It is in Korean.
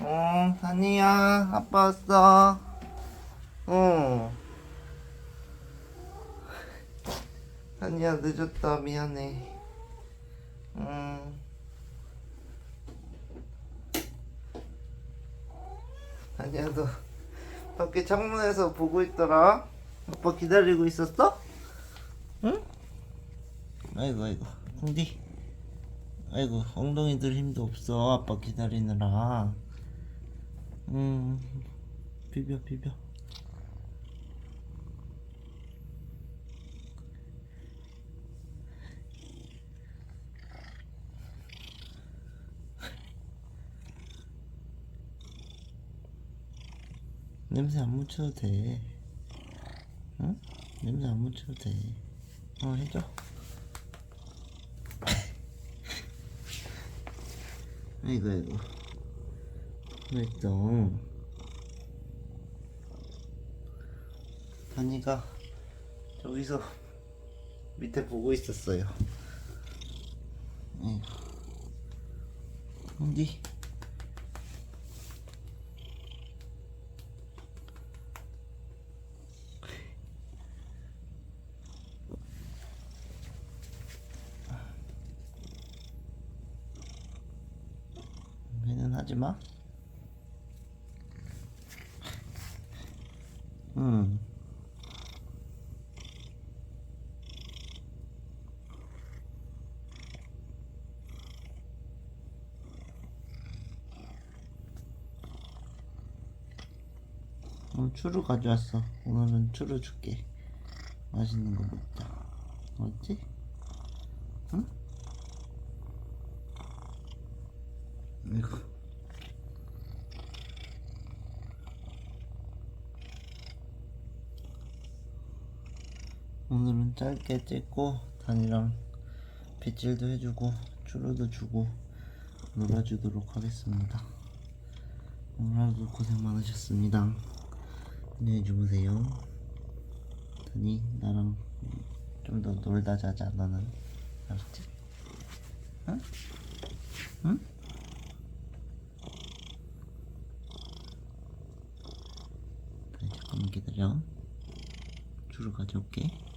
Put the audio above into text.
어, 다니야, 아빠 왔어. 어. 다니야, 늦었다. 미안해. 음. 다니야, 너 밖에 창문에서 보고 있더라. 아빠 기다리고 있었어? 응? 아이고, 아이고. 궁디. 아이고, 엉덩이들 힘도 없어. 아빠 기다리느라. 음, 비벼, 비벼. 냄새 안 묻혀도 돼. 응? 냄새 안 묻혀도 돼. 어, 해줘. 아이고, 아이고. 그랬어. 다니가 저기서 밑에 보고 있었어요. 아이고. 어디? 배는 하지 마. 음. 오늘 추루 가져왔어. 오늘은 추루 줄게. 맛있는 거 먹자. 맞지? 응? 아이고. 오늘은 짧게 찍고 단이랑 빗질도 해주고 추루도 주고 놀아주도록 하겠습니다. 오늘 하루도 고생 많으셨습니다. 안녕히 주무세요. 단이 나랑 좀 더 놀다 자자 너는 알았지? 응? 응? 잠깐만 기다려. 줄을 가져올게.